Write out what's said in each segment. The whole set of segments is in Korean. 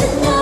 멈춘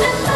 Thank you.